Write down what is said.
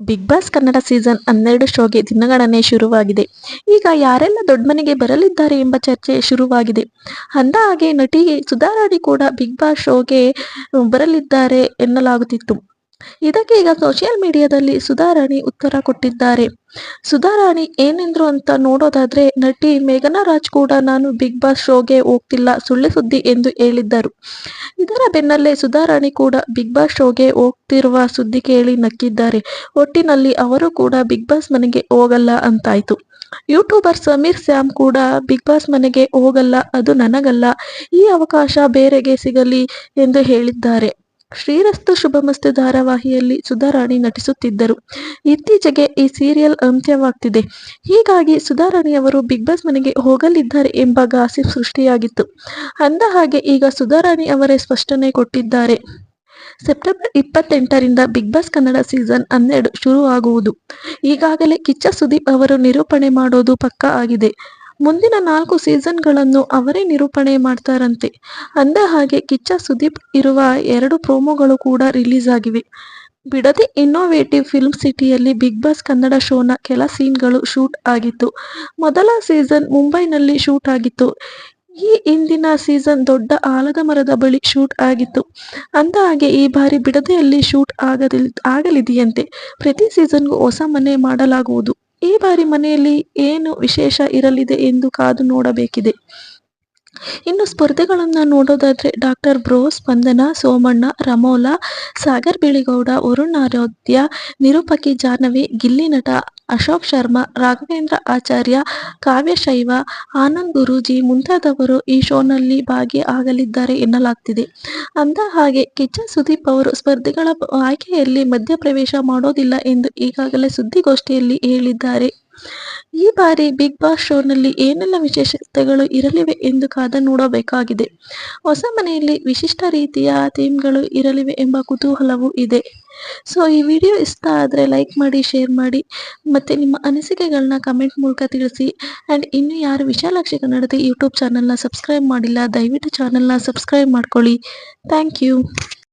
Big Boss Kannada season ಹನ್ನೆರಡು ಶೋಗೆ ದಿನಗಣನೆ ಶುರುವಾಗಿದೆ. ಈಗ ಯಾರೆಲ್ಲ ದೊಡ್ಡ ಮನೆಗೆ ಬರಲಿದ್ದಾರೆ ಎಂಬ ಚರ್ಚೆ ಶುರುವಾಗಿದೆ. ಅಂದ ಹಾಗೆ ನಟಿ ಸುಧಾರಾಣಿ ಕೂಡ ಬಿಗ್ ಬಾಸ್ ಶೋಗೆ ಬರಲಿದ್ದಾರೆ ಎನ್ನಲಾಗುತ್ತಿತ್ತು. ಇದಕ್ಕೆ ಈಗ ಸೋಷಿಯಲ್ ಮೀಡಿಯಾದಲ್ಲಿ ಸುಧಾರಾಣಿ ಉತ್ತರ ಕೊಟ್ಟಿದ್ದಾರೆ. ಸುಧಾರಾಣಿ ಏನೆಂದ್ರು ಅಂತ ನೋಡೋದಾದ್ರೆ, ನಟಿ ಮೇಘನಾ ರಾಜ್ ಕೂಡ ನಾನು ಬಿಗ್ ಬಾಸ್ ಶೋಗೆ ಹೋಗ್ತಿಲ್ಲ, ಸುಳ್ಳು ಸುದ್ದಿ ಎಂದು ಹೇಳಿದ್ದರು. ಇದರ ಬೆನ್ನಲ್ಲೇ ಸುಧಾರಾಣಿ ಕೂಡ ಬಿಗ್ ಬಾಸ್ ಶೋಗೆ ಹೋಗ್ತಿರುವ ಸುದ್ದಿ ಕೇಳಿ ನಕ್ಕಿದ್ದಾರೆ. ಒಟ್ಟಿನಲ್ಲಿ ಅವರು ಕೂಡ ಬಿಗ್ ಬಾಸ್ ಮನೆಗೆ ಹೋಗಲ್ಲ ಅಂತಾಯ್ತು. ಯೂಟ್ಯೂಬರ್ ಸಮೀರ್ ಸ್ಯಾಮ್ ಕೂಡ ಬಿಗ್ ಬಾಸ್ ಮನೆಗೆ ಹೋಗಲ್ಲ, ಅದು ನನಗಲ್ಲ, ಈ ಅವಕಾಶ ಬೇರೆಗೆ ಸಿಗಲಿ ಎಂದು ಹೇಳಿದ್ದಾರೆ. ಶ್ರೀರಸ್ತು ಶುಭಮಸ್ತು ಧಾರಾವಾಹಿಯಲ್ಲಿ ಸುಧಾರಾಣಿ ನಟಿಸುತ್ತಿದ್ದರು. ಇತ್ತೀಚೆಗೆ ಈ ಸೀರಿಯಲ್ ಅಂತ್ಯವಾಗ್ತಿದೆ. ಹೀಗಾಗಿ ಸುಧಾರಾಣಿ ಅವರು ಬಿಗ್ ಬಾಸ್ ಮನೆಗೆ ಹೋಗಲಿದ್ದಾರೆ ಎಂಬ ಗಾಸಿಪ್ ಸೃಷ್ಟಿಯಾಗಿತ್ತು. ಅಂದ ಹಾಗೆ ಈಗ ಸುಧಾರಾಣಿ ಅವರೇ ಸ್ಪಷ್ಟನೆ ಕೊಟ್ಟಿದ್ದಾರೆ. ಸೆಪ್ಟೆಂಬರ್ ಇಪ್ಪತ್ತೆಂಟರಿಂದ ಬಿಗ್ ಬಾಸ್ ಕನ್ನಡ ಸೀಸನ್ ಹನ್ನೆರಡು ಶುರುವಾಗುವುದು. ಈಗಾಗಲೇ ಕಿಚ್ಚ ಸುದೀಪ್ ಅವರು ನಿರೂಪಣೆ ಮಾಡೋದು ಪಕ್ಕಾ ಆಗಿದೆ. ಮುಂದಿನ ನಾಲ್ಕು ಸೀಸನ್ಗಳನ್ನು ಅವರೇ ನಿರೂಪಣೆ ಮಾಡ್ತಾರಂತೆ. ಅಂದ ಹಾಗೆ ಕಿಚ್ಚ ಸುದೀಪ್ ಇರುವ ಎರಡು ಪ್ರೋಮೋಗಳು ಕೂಡ ರಿಲೀಸ್ ಆಗಿವೆ ಬಿಡದಿ ಇನ್ನೋವೇಟಿವ್ ಫಿಲ್ಮ್ ಸಿಟಿಯಲ್ಲಿ ಬಿಗ್ ಬಾಸ್ ಕನ್ನಡ ಶೋನ ಕೆಲ ಸೀನ್ಗಳು ಶೂಟ್ ಆಗಿತ್ತು. ಮೊದಲ ಸೀಸನ್ ಮುಂಬೈನಲ್ಲಿ ಶೂಟ್ ಆಗಿತ್ತು. ಈ ಹಿಂದಿನ ಸೀಸನ್ ದೊಡ್ಡ ಆಲದ ಮರದ ಬಳಿ ಶೂಟ್ ಆಗಿತ್ತು. ಅಂದ ಹಾಗೆ ಈ ಬಾರಿ ಬಿಡದೆಯಲ್ಲಿ ಶೂಟ್ ಆಗದಿಲ್, ಆಗಲಿದೆಯಂತೆ. ಪ್ರತಿ ಸೀಸನ್ಗೂ ಹೊಸ ಮನೆ ಮಾಡಲಾಗುವುದು. ಬಾರಿ ಮನೆಯಲ್ಲಿ ಏನು ವಿಶೇಷ ಇರಲಿದೆ ಎಂದು ಕಾದು ನೋಡಬೇಕಿದೆ. ಇನ್ನು ಸ್ಪರ್ಧೆಗಳನ್ನು ನೋಡೋದಾದ್ರೆ ಡಾಕ್ಟರ್ ಬ್ರೋ ಸ್ಪಂದನ, ಸೋಮಣ್ಣ, ರಮೋಲಾ, ಸಾಗರ್ ಬಿಳಿಗೌಡ ವರುಣ್ ಆರಾಧ್ಯ ನಿರೂಪಕಿ ಜಾಹ್ನವಿ, ಗಿಲ್ಲಿ ನಟ ಅಶೋಕ್ ಶರ್ಮಾ, ರಾಘವೇಂದ್ರ ಆಚಾರ್ಯ, ಕಾವ್ಯ ಶೈವ, ಆನಂದ್ ಗುರೂಜಿ ಮುಂತಾದವರು ಈ ಶೋನಲ್ಲಿ ಭಾಗಿಯಾಗಲಿದ್ದಾರೆ ಎನ್ನಲಾಗ್ತಿದೆ. ಅಂದ ಹಾಗೆ ಕಿಚ್ಚ ಸುದೀಪ್ ಅವರು ಸ್ಪರ್ಧಿಗಳ ಆಯ್ಕೆಯಲ್ಲಿ ಮಧ್ಯಪ್ರವೇಶ ಮಾಡೋದಿಲ್ಲ ಎಂದು ಈಗಾಗಲೇ ಸುದ್ದಿಗೋಷ್ಠಿಯಲ್ಲಿ ಹೇಳಿದ್ದಾರೆ. ಈ ಬಾರಿ ಬಿಗ್ ಬಾಸ್ ಶೋನಲ್ಲಿ ಏನೆಲ್ಲ ವಿಶೇಷತೆಗಳು ಇರಲಿವೆ ಎಂದು ಕಾದ ನೋಡಬೇಕಾಗಿದೆ. ಹೊಸ ಮನೆಯಲ್ಲಿ ವಿಶಿಷ್ಟ ರೀತಿಯ ಥೀಮ್ಗಳು ಇರಲಿವೆ ಎಂಬ ಕುತೂಹಲವೂ ಇದೆ. ಸೊ ಈ ವಿಡಿಯೋ ಇಷ್ಟ ಆದರೆ ಲೈಕ್ ಮಾಡಿ ಶೇರ್ ಮಾಡಿ, ಮತ್ತು ನಿಮ್ಮ ಅನಿಸಿಕೆಗಳನ್ನ ಕಮೆಂಟ್ ಮೂಲಕ ತಿಳಿಸಿ. ಆ್ಯಂಡ್ ಇನ್ನು ಯಾರು ವಿಶಾಲಾಕ್ಷಿ ಕನ್ನಡದ ಯೂಟ್ಯೂಬ್ ಚಾನಲ್ನ ಸಬ್ಸ್ಕ್ರೈಬ್ ಮಾಡಿಲ್ಲ, ದಯವಿಟ್ಟು ಚಾನಲ್ನ ಸಬ್ಸ್ಕ್ರೈಬ್ ಮಾಡ್ಕೊಳ್ಳಿ. Thank you